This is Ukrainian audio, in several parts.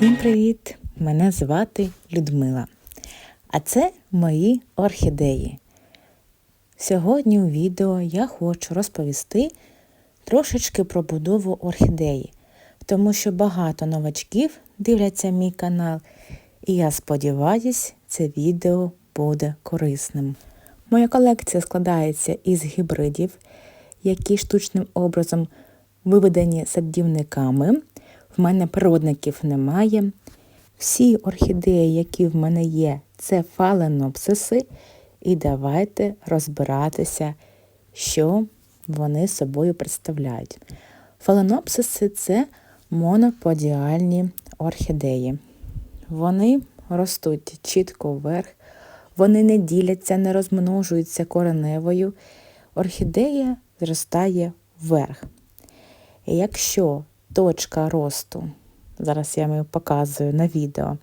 Всім привіт! Мене звати Людмила. А це мої орхідеї. Сьогодні у відео я хочу розповісти трошечки про будову орхідеї, тому що багато новачків дивляться мій канал, і я сподіваюсь, це відео буде корисним. Моя колекція складається із гібридів, які штучним образом виведені садівниками. В мене природників немає. Всі орхідеї, які в мене є, це фаленопсиси. І давайте розбиратися, що вони собою представляють. Фаленопсиси це моноподіальні орхідеї. Вони ростуть чітко вверх, вони не діляться, не розмножуються кореневою. Орхідея зростає вверх. І якщо точка росту, зараз я вам показую на відео,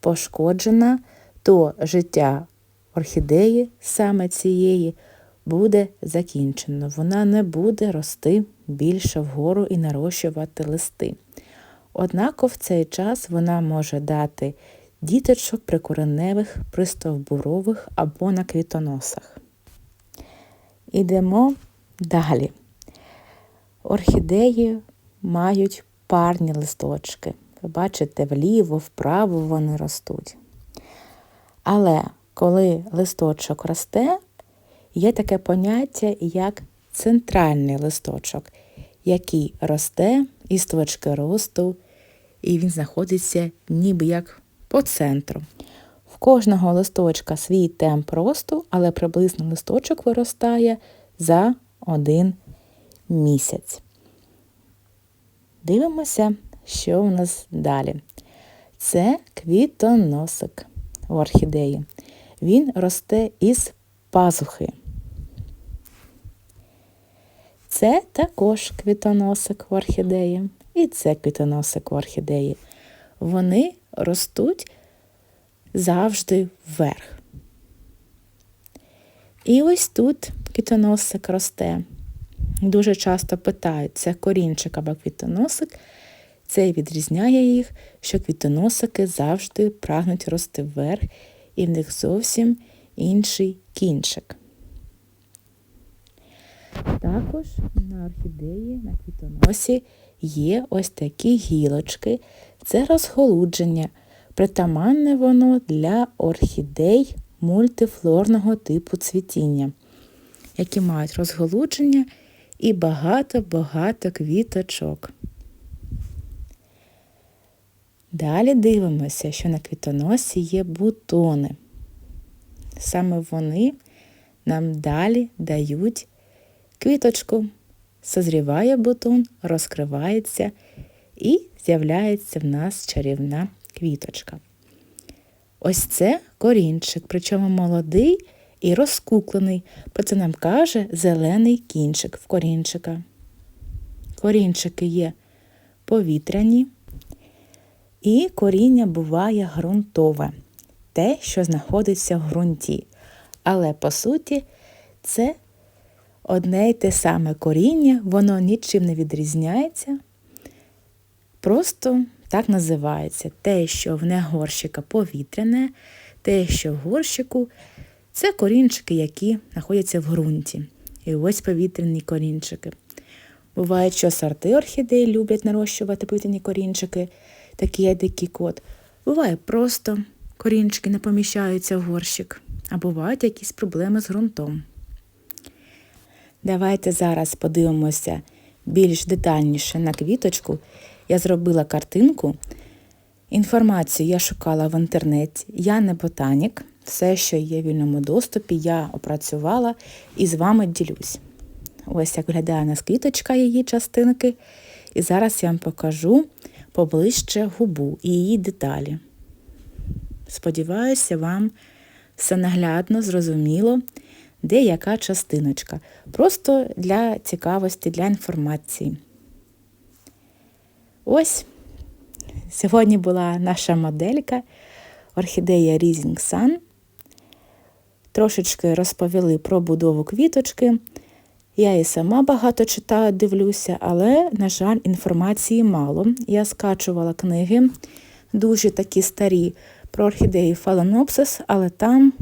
пошкоджена, то життя орхідеї саме цієї буде закінчено. Вона не буде рости більше вгору і нарощувати листи. Однак в цей час вона може дати діточок прикореневих, пристовбурових або на квітоносах. Ідемо далі. Орхідеї мають парні листочки. Ви бачите, вліво, вправо вони ростуть. Але коли листочок росте, є таке поняття, як центральний листочок, який росте із точки росту, і він знаходиться ніби як по центру. В кожного листочка свій темп росту, але приблизно листочок виростає за один місяць. Дивимося, що у нас далі. Це квітоносик в орхідеї. Він росте із пазухи. Це також квітоносик в орхідеї. І це квітоносик в орхідеї. Вони ростуть завжди вверх. І ось тут квітоносик росте. Дуже часто питають, це корінчик або квітоносик. Це відрізняє їх, що квітоносики завжди прагнуть рости вверх, і в них зовсім інший кінчик. Також на орхідеї, на квітоносі є ось такі гілочки. Це розголудження. Притаманне воно для орхідей мультифлорного типу цвітіння, які мають розголудження і багато-багато квіточок. Далі дивимося, що на квітоносі є бутони. Саме вони нам далі дають квіточку. Созріває бутон, розкривається і з'являється в нас чарівна квіточка. Ось це корінчик, причому молодий і розкуклений. Про це нам каже зелений кінчик в корінчика. Корінчики є повітряні, і коріння буває ґрунтове, те, що знаходиться в ґрунті. Але, по суті, це одне й те саме коріння, воно нічим не відрізняється. Просто так називається те, що в негорщика повітряне, те, що в горщику це корінчики, які знаходяться в ґрунті. І ось повітряні корінчики. Буває, що сорти орхідей люблять нарощувати повітряні корінчики, такі як дикий кот. Буває, просто корінчики не поміщаються в горщик, а бувають якісь проблеми з ґрунтом. Давайте зараз подивимося більш детальніше на квіточку. Я зробила картинку. Інформацію я шукала в інтернеті. Я не ботанік. Все, що є в вільному доступі, я опрацювала і з вами ділюсь. Ось як виглядає нас квіточка її частинки. І зараз я вам покажу поближче губу і її деталі. Сподіваюся, вам все наглядно, зрозуміло, де яка частиночка. Просто для цікавості, для інформації. Ось сьогодні була наша моделька орхідея Rising Sun. Трошечки розповіли про будову квіточки. Я і сама багато читаю, дивлюся, але, на жаль, інформації мало. Я скачувала книги дуже такі старі про орхідеї Phalaenopsis, але там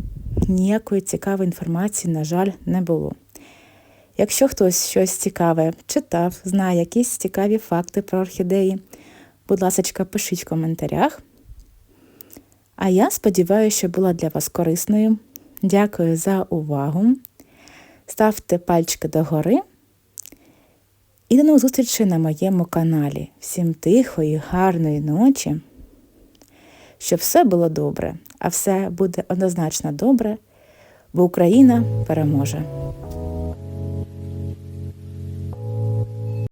ніякої цікавої інформації, на жаль, не було. Якщо хтось щось цікаве читав, знає якісь цікаві факти про орхідеї, будь ласка, пишіть в коментарях. А я сподіваюся, що була для вас корисною. Дякую за увагу. Ставте пальчики догори. І до нових зустрічей на моєму каналі. Всім тихої, гарної ночі. Щоб все було добре, а все буде однозначно добре, бо Україна переможе.